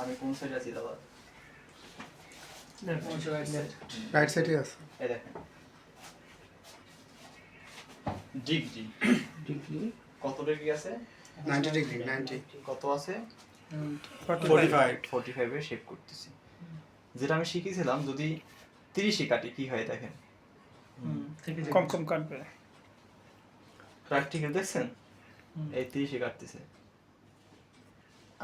আমি কোন সাইডে আছি দাদা? রাইট সাইডে আছে। এই দেখেন। ডিগ্রি ডিগ্রি কত ডিগ্রি আছে? নাইনটি ডিগ্রি নাইনটি কত আছে? ফোর্টি ফাইভ ফোর্টি ফাইভে শেপ করতেছি। যেটা আমি শিখেছিলাম যদি তিরিশে কাটি কি হয় দেখেন? কম কম কাটবে। প্র্যাকটিক্যাল দেখছেন? এই তিরিশে কাটতেছে। আর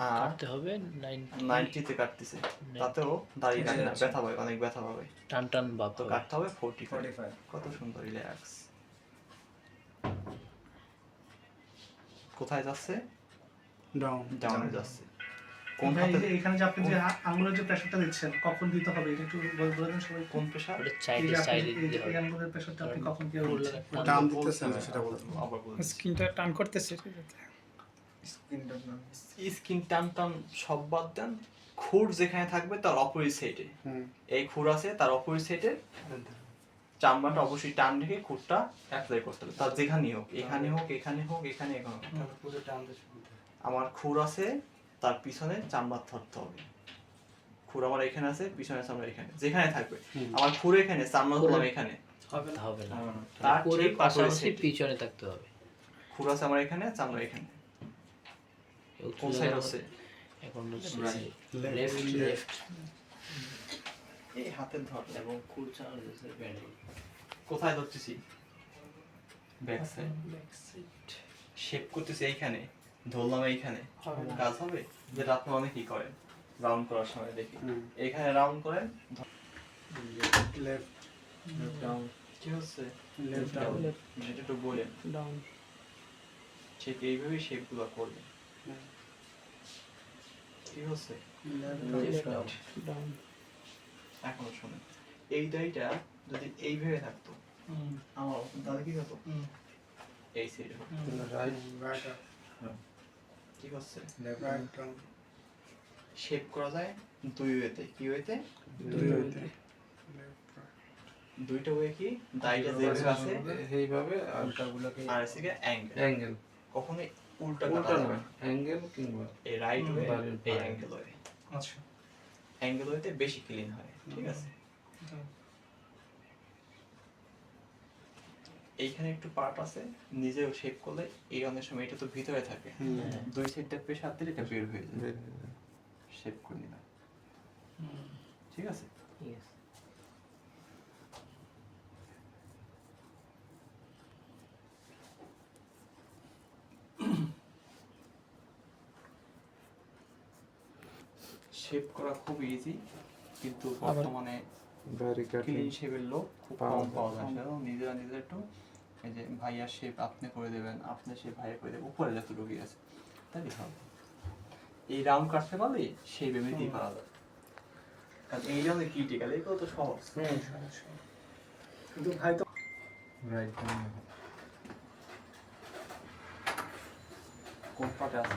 কাটতে হবে নাইন নাইনটিতে কাটতেছে। তাতেও দাঁড়িয়ে কাটে না ব্যথা পাবে অনেক ব্যথা পাবে। টান টান ভাব তো কাটতে হবে ফোর্টি ফাইভ 45 কত সুন্দর রিল্যাক্স কোথায় যাচ্ছে? ডাউন ডাউনে যাচ্ছে। কোন হাতে এখানে যে আপনি যে আঙুলের যে প্রেশারটা দিচ্ছেন কখন দিতে হবে? এটা একটু বলে দেন সবাই। কোন এই সাইডে সাইডে দিতে হবে। আঙুলের প্রেশারটা আপনি কখন পুরো দিচ্ছেন টান টান দিতে দিতেছে না সেটা বলতে আবার বলছি স্কিনটা টান করতেছে স্কিন টান টান সব বাদ দেন। খুর যেখানে থাকবে তার অপোজিট সাইডে এই খুর আছে তার অপোজিট সাইডে চামড়াটা অবশ্যই টান রেখে খুরটা অ্যাপ্লাই করতে হবে। তার যেখানেই হোক এখানে হোক এখানে হোক এখানে এখানে আমার খুর আছে তার পিছনে চামড়া ধরতে হবে। খুর আমার এখানে আছে পিছনে চামড়া এখানে। যেখানে থাকবে। আমার খুর এখানে চামড়া ধরলাম এখানে। হবে না। হবে না। তার পাশাপাশি। পিছনে থাকতে হবে। খুর আছে আমার এখানে চামড়া এখানে। কোন সাইড আছে? এখন. লেফট লেফট এই হাতের ধর এবং কুলচা হচ্ছে ব্যান্ড কোথায় ধরতেছি ব্যাক সাইড শেপ করতেছি এইখানে ধরলাম এইখানে। কাজ হবে? যেটা আপনি অনেকেই করেন? রাউন্ড করার সময় দেখি। হুম। এইখানে রাউন্ড করেন লেফট ডাউন কি হচ্ছে? লেফট ডাউন এটা একটু বলেন। ডাউন ঠিক এইভাবেই শেপগুলো করবেন। কি হচ্ছে? লেফট ডাউন ডাউন এখনও শোনেন এই দাড়িটা যদি এইভাবে থাকতো আমার তাহলে কি হতো? এই সাইডে রাইট রাইট কি হচ্ছে? লেফট রাইট ডাউন শেপ করা যায় দুই ওয়েতে। কি ওয়েতে? দুই হইতে দুইটা ওয়ে কি? দাড়িটা যেভাবে আছে এইভাবে আর ওটাগুলোকে আর আছে অ্যাঙ্গেল অ্যাঙ্গেল কখনোই উল্টা উল্টা। অ্যাঙ্গেল কিংবা এই রাইট ওয়ে এই অ্যাঙ্গেল ওয়ে আচ্ছা। অ্যাঙ্গেল ওয়েতে বেশি ক্লিন হয় ঠিক আছে? এইখানে একটু পার্ট আছে নিজেও শেপ করলে এই অনেক সময় এটা তো ভিতরে থাকে। দুই সাইডটা প্রেশার দিলে এটা বের হয়ে যায়। শেপ করে নিলাম। ঠিক আছে? শেপ করা খুব ইজি কিন্তু বর্তমানে ক্লিন শেপের লোক খুব কম পাওয়া যায়। সেজন্য নিজেরা নিজেরা একটু এই যে ভাইয়ার শেপ আপনি করে দেবেন আপনি শেপ ভাইয়া করে দেবেন উপরে যতটুকু আছে তাই হবে এই রাউন্ড কাটতে পারলে শেপ এমনিতেই পারা যায়। কারণ এই রাউন্ডে ক্রিটিক্যাল এগুলো তো সহজ। কিন্তু ভাই তো রাইট কোন পার্টে আছে?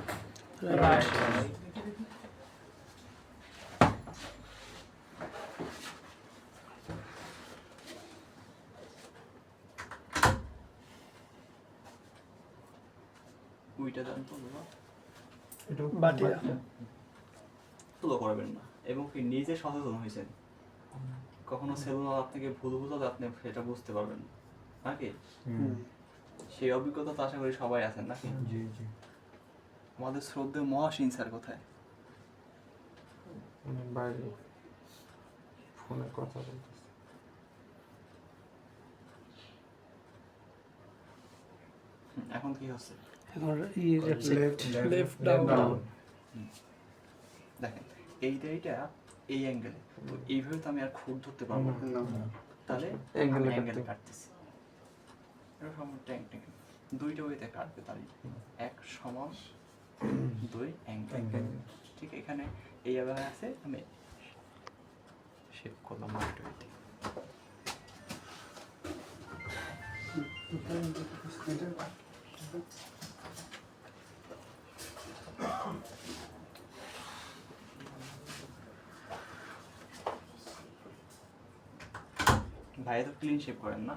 উইটা দেন তো বাবা তুলো করবেন না। এবং কি নিজে সচেতন হয়েছেন। কখনো সেলুনার আপনাকে ভুল বুঝালে আপনি সেটা বুঝতে পারবেন না। নাকি? সেই অভিজ্ঞতা তো আশা করি সবাই আছেন নাকি? জি জি। আমাদের শ্রদ্ধেয় মহাসিন স্যার কোথায় বাইরে ফোনে কথা বলতেছে। এখন কি হচ্ছে? এখন লেফট লেফট ডাউন দেখেন এই দাড়িটা এই অ্যাঙ্গেলে তো এইভাবে তো আমি আর খুঁট ধরতে পারব না। তাহলে অ্যাঙ্গেলে কাটতে। কাটতেছি। এরকম ট্যাং ট্যাং দুইটা ওয়েতে কাটবে তারই এক সমান দুই অ্যাঙ্গেল ঠিক এখানে এই জায়গায় আছে আমি শেপ করলাম রাইট ওয়েতে। ভাই তো ক্লিন শেপ করেন না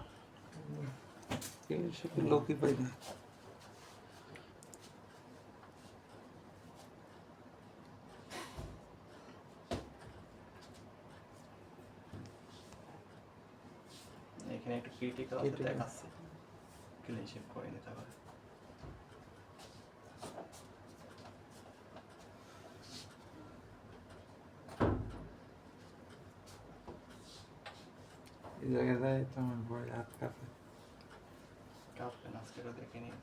ক্লিন শেপ লোকই পাই না এখানে একটু ক্রিটিক্যাল দেখাচ্ছে ক্লিন শেপ করে নিতে পারে এই জায়গায় যাই তো আমার ভয় হাত কাঁপে কাঁপবে না আজকে দেখে নিই